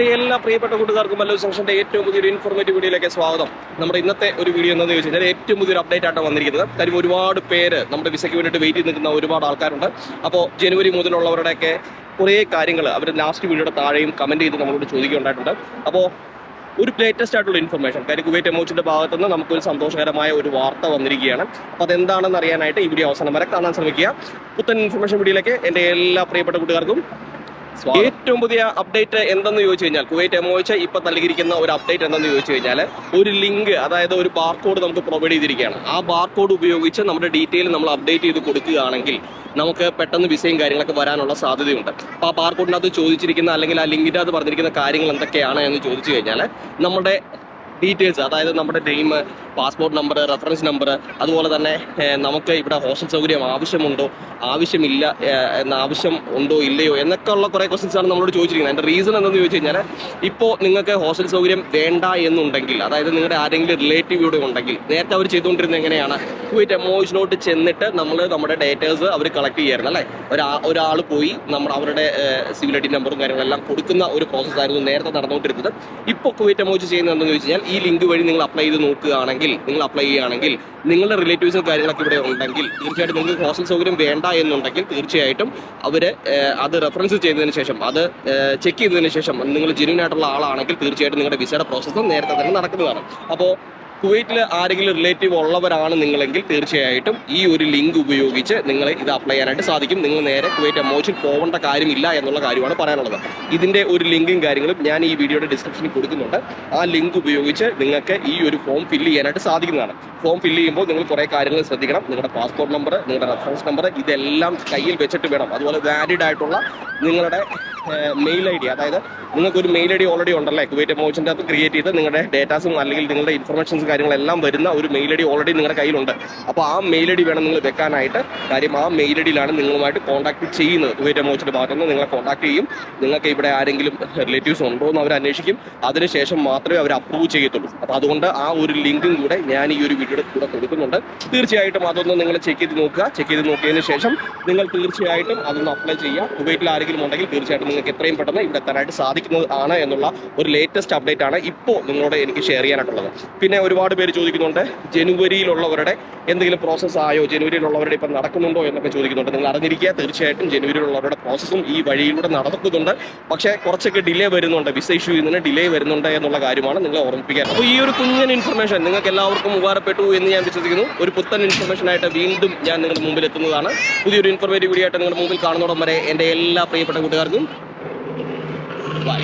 എന്റെ എല്ലാ പ്രിയപ്പെട്ട കൂട്ടുകാർക്കും മല്ലു സെക്ഷന്റെ ഏറ്റവും പുതിയൊരു ഇൻഫോർമേറ്റീവ് വീഡിയോയിലേക്ക് സ്വാഗതം. നമ്മുടെ ഇന്നത്തെ ഒരു വീഡിയോ എന്താണെന്ന് ചോദിച്ചു കഴിഞ്ഞാൽ ഏറ്റവും പുതിയൊരു അപ്ഡേറ്റ് ആയിട്ടാണ് വന്നിരിക്കുന്നത്. കാര്യം ഒരുപാട് പേര് നമ്മുടെ വിസയ്ക്ക് വേണ്ടിയിട്ട് വെയിറ്റ് ചെയ്ത് നിൽക്കുന്ന ഒരുപാട് ആൾക്കാരുണ്ട്. അപ്പോൾ ജനുവരി മുതലുള്ളവരുടെയൊക്കെ കുറേ കാര്യങ്ങൾ അവർ ലാസ്റ്റ് വീഡിയോയുടെ താഴെയും കമന്റ് ചെയ്ത് നമ്മളോട് ചോദിക്കുകയുണ്ടായിട്ടുണ്ട്. അപ്പോൾ ഒരു ലേറ്റസ്റ്റ് ആയിട്ടുള്ള ഇൻഫർമേഷൻ കാര്യം കുവൈറ്റ് എമോച്ചിന്റെ ഭാഗത്തു നിന്ന് നമുക്ക് ഒരു സന്തോഷകരമായ ഒരു വാർത്ത വന്നിരിക്കുകയാണ്. അപ്പോൾ അതെന്താണെന്ന് അറിയാനായിട്ട് ഈ വീഡിയോ അവസാനം വരെ കാണാൻ ശ്രമിക്കുക. പുത്തൻ ഇൻഫർമേഷൻ വീഡിയോയിലേക്ക് എന്റെ എല്ലാ പ്രിയപ്പെട്ട കൂട്ടുകാർക്കും. ഏറ്റവും പുതിയ അപ്ഡേറ്റ് എന്തെന്ന് ചോദിച്ചു കഴിഞ്ഞാൽ കുവൈറ്റ് എമോയിച്ച ഇപ്പൊ നൽകിയിരിക്കുന്ന ഒരു അപ്ഡേറ്റ് എന്തെന്ന് ചോദിച്ചു കഴിഞ്ഞാൽ ഒരു ലിങ്ക് അതായത് ഒരു ബാർകോഡ് നമുക്ക് പ്രൊവൈഡ് ചെയ്തിരിക്കുകയാണ്. ആ ബാർകോഡ് ഉപയോഗിച്ച് നമ്മുടെ ഡീറ്റെയിൽ നമ്മൾ അപ്ഡേറ്റ് ചെയ്ത് കൊടുക്കുകയാണെങ്കിൽ നമുക്ക് പെട്ടെന്ന് വിസയും കാര്യങ്ങളൊക്കെ വരാനുള്ള സാധ്യതയുണ്ട്. അപ്പോൾ ആ ബാർകോഡിനകത്ത് ചോദിച്ചിരിക്കുന്ന അല്ലെങ്കിൽ ആ ലിങ്കിന്റെ അത് പറഞ്ഞിരിക്കുന്ന കാര്യങ്ങൾ എന്തൊക്കെയാണ് എന്ന് ചോദിച്ചു കഴിഞ്ഞാൽ നമ്മുടെ ഡീറ്റെയിൽസ് അതായത് നമ്മുടെ name passport number reference number അതുപോലെ തന്നെ നമുക്ക് ഇവിടെ ഹോസ്റ്റൽ സൗകര്യം ആവശ്യമുണ്ടോ ആവശ്യമില്ല എന്ന ആവശ്യം ഉണ്ടോ ഇല്ലയോ എന്നൊക്കെ ഉള്ള കുറേ ക്വസ്റ്റ്യൻസ് ആണ് നമ്മളോട് ചോദിച്ചിരിക്കുന്നത്. അതിന്റെ റീസൺ എന്തെന്ന് ചോദിച്ചു കഴിഞ്ഞാൽ ഇപ്പോൾ നിങ്ങൾക്ക് ഹോസ്റ്റൽ സൗകര്യം വേണ്ട എന്നുണ്ടെങ്കിൽ അതായത് നിങ്ങളുടെ ആരെങ്കിലും റിലേറ്റീവ് ഇവിടെ ഉണ്ടെങ്കിൽ നേരത്തെ അവർ ചെയ്തുകൊണ്ടിരുന്നത് എങ്ങനെയാണ് കുവൈറ്റ് എമോഷനോട്ട് ചെന്നിട്ട് നമ്മൾ നമ്മുടെ ഡേറ്റേഴ്സ് അവർ കളക്ട് ചെയ്യായിരുന്നു അല്ലേ? ഒരാ ഒരാൾ പോയി നമ്മൾ അവരുടെ സിവിൽ ഐ ഡി നമ്പറും കാര്യങ്ങളെല്ലാം കൊടുക്കുന്ന ഒരു പ്രോസസ്സായിരുന്നു നേരത്തെ നടന്നുകൊണ്ടിരുന്നത്. ഇപ്പോൾ കുവൈറ്റ് എമോജി ചെയ്യുന്നത് എന്താണെന്ന് ചോദിച്ചു കഴിഞ്ഞാൽ ഈ ലിങ്ക് വഴി നിങ്ങൾ അപ്ലൈ ചെയ്ത് നോക്കുകയാണെങ്കിൽ നിങ്ങൾ അപ്ലൈ ചെയ്യുകയാണെങ്കിൽ നിങ്ങളുടെ റിലേറ്റീവ്സും കാര്യങ്ങളൊക്കെ ഇവിടെ ഉണ്ടെങ്കിൽ തീർച്ചയായിട്ടും നിങ്ങൾക്ക് ഹോസ്റ്റൽ സൗകര്യം വേണ്ട എന്നുണ്ടെങ്കിൽ തീർച്ചയായിട്ടും അവർ അത് റെഫറൻസ് ചെയ്തതിന് ശേഷം അത് ചെക്ക് ചെയ്തതിന് ശേഷം നിങ്ങൾ ജെന്യൂൻ ആയിട്ടുള്ള ആളാണെങ്കിൽ തീർച്ചയായിട്ടും നിങ്ങളുടെ വിസയുടെ പ്രോസസ്സ് നേരത്തെ തന്നെ നടക്കുന്നതാണ്. അപ്പോൾ കുവൈറ്റിൽ ആരെങ്കിലും റിലേറ്റീവ് ഉള്ളവരാണ് നിങ്ങളെങ്കിൽ തീർച്ചയായിട്ടും ഈ ഒരു ലിങ്ക് ഉപയോഗിച്ച് നിങ്ങൾ ഇത് അപ്ലൈ ചെയ്യാനായിട്ട് സാധിക്കും. നിങ്ങൾ നേരെ കുവൈറ്റ് എമോഷൻ പോകേണ്ട കാര്യമില്ല എന്നുള്ള കാര്യമാണ് പറയാനുള്ളത്. ഇതിന്റെ ഒരു ലിങ്കും കാര്യങ്ങളും ഞാൻ ഈ വീഡിയോയുടെ ഡിസ്ക്രിപ്ഷനിൽ കൊടുക്കുന്നുണ്ട്. ആ ലിങ്ക് ഉപയോഗിച്ച് നിങ്ങൾക്ക് ഈ ഒരു ഫോം ഫില്ല് ചെയ്യാനായിട്ട് സാധിക്കുന്നതാണ്. ഫോം ഫില്ല് ചെയ്യുമ്പോൾ നിങ്ങൾ കുറേ കാര്യങ്ങൾ ശ്രദ്ധിക്കണം. നിങ്ങളുടെ പാസ്പോർട്ട് നമ്പർ നിങ്ങളുടെ റെഫറൻസ് നമ്പർ ഇതെല്ലാം കയ്യിൽ വെച്ചിട്ട് വേണം. അതുപോലെ വാലിഡ് ആയിട്ടുള്ള നിങ്ങളുടെ മെയിൽ ഐ ഡി അതായത് നിങ്ങൾക്ക് ഒരു മെയിൽ ഐ ഡി ഓൾറെഡി ഉണ്ടല്ലേ? കുവൈറ്റ് എമോഷന്റെ അകത്ത് ക്രിയേറ്റ് ചെയ്ത് നിങ്ങളുടെ ഡേറ്റാസും അല്ലെങ്കിൽ നിങ്ങളുടെ ഇൻഫർമേഷൻസ് കാര്യങ്ങളെല്ലാം വരുന്ന ഒരു മെയിൽ ഐ ഡി ഓൾറെഡി നിങ്ങളുടെ കയ്യിലുണ്ട്. അപ്പോൾ ആ മെയിൽ ഐ ഡി വേണം നിങ്ങൾ വെക്കാനായിട്ട്. കാര്യം ആ മെയിൽ ഐ ഡിയിലാണ് നിങ്ങളുമായിട്ട് കോൺടാക്ട് ചെയ്യുന്നത്. കുവൈറ്റ് എമോച്ചിന്റെ ഭാഗത്തു നിന്ന് നിങ്ങളെ കോൺടാക്ട് ചെയ്യും. നിങ്ങൾക്ക് ഇവിടെ ആരെങ്കിലും റിലേറ്റീവ്സ് ഉണ്ടോ എന്ന് അവർ അന്വേഷിക്കും. അതിനുശേഷം മാത്രമേ അവർ അപ്രൂവ് ചെയ്യത്തുള്ളൂ. അപ്പോൾ അതുകൊണ്ട് ആ ഒരു ലിങ്കും കൂടെ ഞാൻ ഈ ഒരു വീഡിയോയുടെ കൂടെ കൊടുക്കുന്നുണ്ട്. തീർച്ചയായിട്ടും അതൊന്ന് നിങ്ങൾ ചെക്ക് ചെയ്ത് നോക്കുക. ചെക്ക് ചെയ്ത് നോക്കിയതിന് ശേഷം നിങ്ങൾ തീർച്ചയായിട്ടും അതൊന്ന് അപ്ലൈ ചെയ്യുക. കുവൈറ്റിൽ ആരെങ്കിലും ഉണ്ടെങ്കിൽ തീർച്ചയായിട്ടും നിങ്ങൾക്ക് എത്രയും പെട്ടെന്ന് ഇവിടെ എത്താനായിട്ട് സാധിക്കുന്നത് ആണ് എന്നുള്ള ഒരു ലേറ്റസ്റ്റ് അപ്ഡേറ്റ് ആണ് ഇപ്പോൾ നിങ്ങളോട് എനിക്ക് ഷെയർ ചെയ്യാനായിട്ടുള്ളത്. പിന്നെ ഒരുപാട് പേര് ചോദിക്കുന്നുണ്ട് ജനുവരിയിലുള്ളവരുടെ എന്തെങ്കിലും പ്രോസസ്സ് ആയോ? ജനുവരിയിലുള്ളവരുടെ ഇപ്പം നടക്കുന്നുണ്ടോ എന്നൊക്കെ ചോദിക്കുന്നുണ്ട്. നിങ്ങൾ അറിഞ്ഞിരിക്കുക തീർച്ചയായിട്ടും ജനുവരിയിലുള്ളവരുടെ പ്രോസസ്സും ഈ വഴിയിലൂടെ നടക്കുന്നുണ്ട്. പക്ഷേ കുറച്ചൊക്കെ ഡിലേ വരുന്നുണ്ട്. വിസ ഇഷ്യൂ ചെയ്യുന്നതിന് ഡിലേ വരുന്നുണ്ട് എന്നുള്ള കാര്യമാണ് നിങ്ങളെ ഓർമ്മിപ്പിക്കാൻ. അപ്പോൾ ഈ ഒരു കുഞ്ഞൻ ഇൻഫർമേഷൻ നിങ്ങൾക്ക് എല്ലാവർക്കും ഉപകാരപ്പെട്ടു എന്ന് ഞാൻ വിശ്വസിക്കുന്നു. ഒരു പുത്തൻ ഇൻഫർമേഷൻ ആയിട്ട് വീണ്ടും ഞാൻ നിങ്ങളുടെ മുമ്പിൽ എത്തുന്നതാണ്. പുതിയൊരു ഇൻഫർമേറ്റീവ് വീഡിയോ ആയിട്ട് നിങ്ങളുടെ മുമ്പിൽ കാണുന്നതോടം വരെ എന്റെ എല്ലാ പ്രിയപ്പെട്ട കൂട്ടുകാർക്കും ബൈ